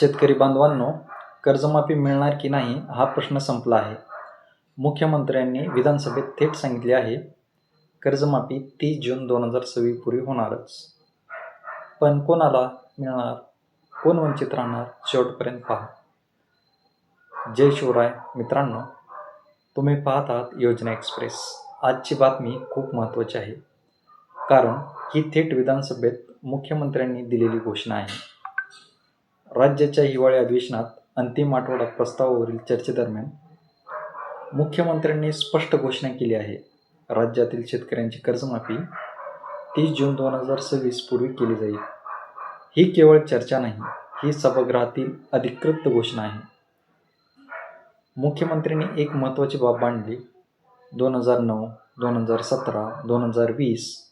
शेतकरी बांधवांनो कर्जमाफी मिळणार की नाही हा प्रश्न संपला आहे. मुख्यमंत्र्यांनी विधानसभेत थेट सांगितले आहे कर्जमाफी तीस जून दोन हजार सव्वीस पूर्वी होणारच. पण कोणाला मिळणार? कोण वंचित राहणार? शेवटपर्यंत पहा. जय शिवराय मित्रांनो तुम्ही पाहत आहात योजना एक्सप्रेस. आजची बातमी खूप महत्त्वाची आहे. कारण ही थेट विधानसभेत मुख्यमंत्र्यांनी दिलेली घोषणा आहे. राज्याच्या हिवाळी अधिवेशनात अंतिम आठवडा प्रस्तावावरील चर्चेदरम्यान मुख्यमंत्र्यांनी स्पष्ट घोषणा केली आहे. राज्यातील शेतकऱ्यांची कर्जमाफी तीस जून दोन हजार सव्वीस पूर्वी केली जाईल. ही केवळ चर्चा नाही ही सभागृहातील अधिकृत घोषणा आहे. मुख्यमंत्र्यांनी एक महत्त्वाची बाब मांडली. दोन हजार नऊ दोन हजार सतरा दोन हजार वीस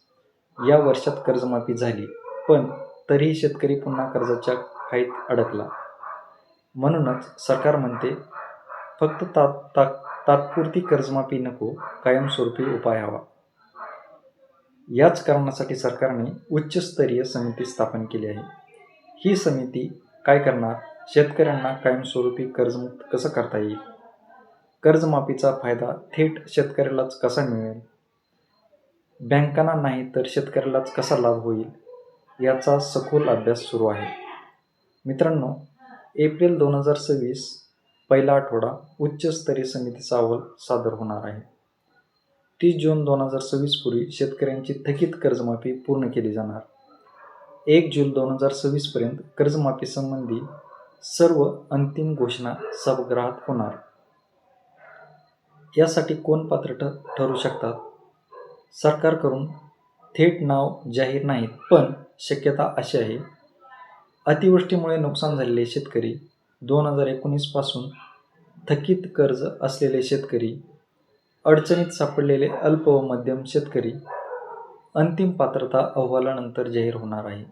या वर्षात कर्जमाफी झाली. पण तरीही शेतकरी पुन्हा कर्जाच्या खाईत अडकला. म्हणूनच सरकार म्हणते फक्त तात ता तात्पुरती कर्जमाफी नको कायमस्वरूपी उपाय हवा. याच कारणासाठी सरकारने उच्चस्तरीय समिती स्थापन केली आहे. ही समिती काय करणार? शेतकऱ्यांना कायमस्वरूपी कर्जमुक्त कसं करता येईल? कर्जमाफीचा फायदा थेट शेतकऱ्यालाच कसा मिळेल? बँकांना नाही तर शेतकऱ्यालाच कसा लाभ होईल? याचा सखोल अभ्यास सुरू आहे. मित्रांनो एप्रिल दोन हजार सव्वीस पहिला आठवडा उच्चस्तरीय समितीचा अहवाल सादर होणार आहे. तीस जून दोन हजार सव्वीस पूर्वी शेतकऱ्यांची थकीत कर्जमाफी पूर्ण केली जाणार. एक जून दोन हजार सव्वीसपर्यंत कर्जमाफीसंबंधी सर्व अंतिम घोषणा सभागृहात होणार. यासाठी कोण पात्र ठ ठरू शकतात? सरकारकडून थेट नाव जाहीर नाहीत पण शक्यता अशी आहे अतिवृष्टीमुळे नुकसान झालेले शेतकरी दोन हजार एकोणीसपासून थकीत कर्ज असलेले शेतकरी अडचणीत सापडलेले अल्प व मध्यम शेतकरी अंतिम पात्रता अहवालानंतर जाहीर होणार आहे.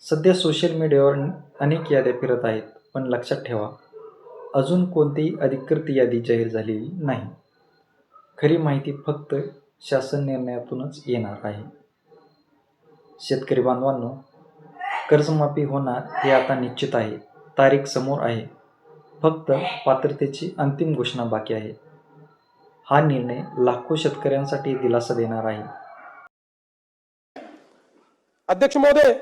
सध्या सोशल मीडियावर अनेक याद्या फिरत आहेत पण लक्षात ठेवा अजून कोणतीही अधिकृत यादी जाहीर झालेली नाही. खरी माहिती फक्त शासन निर्णयातूनच येणार आहे. शेतकरी बांधवांनो कर्जमाफी होणार हे आता निश्चित आहे. तारीख समोर आहे. फक्त पात्रतेची अंतिम घोषणा बाकी आहे. हा निर्णय लाखो शेतकऱ्यांसाठी दिलासा देणार आहे. अध्यक्ष महोदय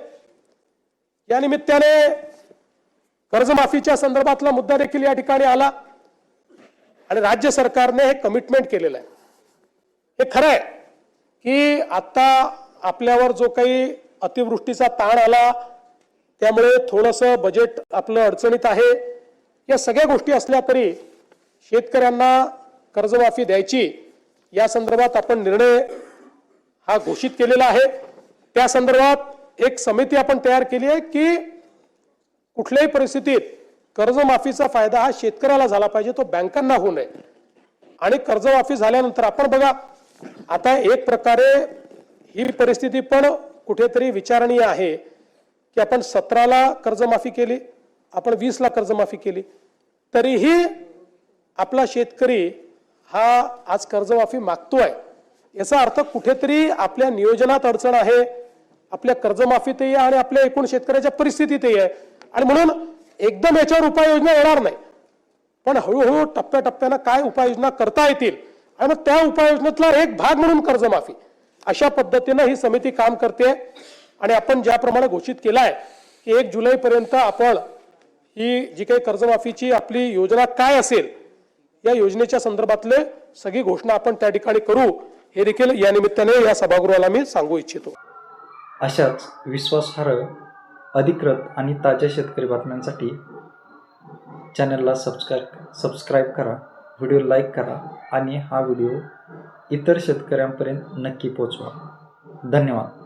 या निमित्ताने कर्जमाफीच्या संदर्भातला मुद्दा देखील या ठिकाणी आला आणि राज्य सरकारने हे कमिटमेंट केलेलं आहे. हे खरं आहे की आता आपल्यावर जो काही अतिवृष्टीचा ताण आला त्यामुळे थोडंसं बजेट आपलं अडचणीत आहे. या सगळ्या गोष्टी असल्या तरी शेतकऱ्यांना कर्जमाफी द्यायची या संदर्भात आपण निर्णय हा घोषित केलेला आहे. त्या संदर्भात एक समिती आपण तयार केली आहे की कुठल्याही परिस्थितीत कर्जमाफीचा फायदा हा शेतकऱ्याला झाला पाहिजे तो बँकांना होऊ नये. आणि कर्जमाफी झाल्यानंतर आपण बघा आता एक प्रकारे ही परिस्थिती पण कुठेतरी विचारणीय आहे. की आपण सतराला कर्जमाफी केली आपण वीसला कर्जमाफी केली. तरीही आपला शेतकरी हा आज कर्जमाफी मागतोय. याचा अर्थ कुठेतरी आपल्या नियोजनात अडचण आहे आपल्या कर्जमाफीतही आहे आणि आपल्या एकूण शेतकऱ्याच्या परिस्थितीतही आहे. आणि म्हणून एकदम याच्यावर उपाययोजना येणार नाही. पण हळूहळू टप्प्याटप्प्यानं काय उपाययोजना करता येतील? आणि मग त्या उपाययोजनेतला एक भाग म्हणून कर्जमाफी. अशा पद्धतीनं ही समिती काम करते. आणि आपण ज्याप्रमाणे घोषित केलाय आहे की एक जुलैपर्यंत आपण ही जी काही कर्जमाफीची आपली योजना काय असेल या योजनेच्या संदर्भातले सगळी घोषणा आपण त्या ठिकाणी करू हे देखील या निमित्ताने या सभागृहाला मी सांगू इच्छितो. अशाच विश्वासार्ह अधिकृत आणि ताज्या शेतकरी बातम्यांसाठी चॅनलला सबस्क्राईब सबस्क्राईब करा व्हिडिओ लाईक करा आणि हा व्हिडिओ इतर शेतकऱ्यांपर्यंत नक्की पोचवा धन्यवाद.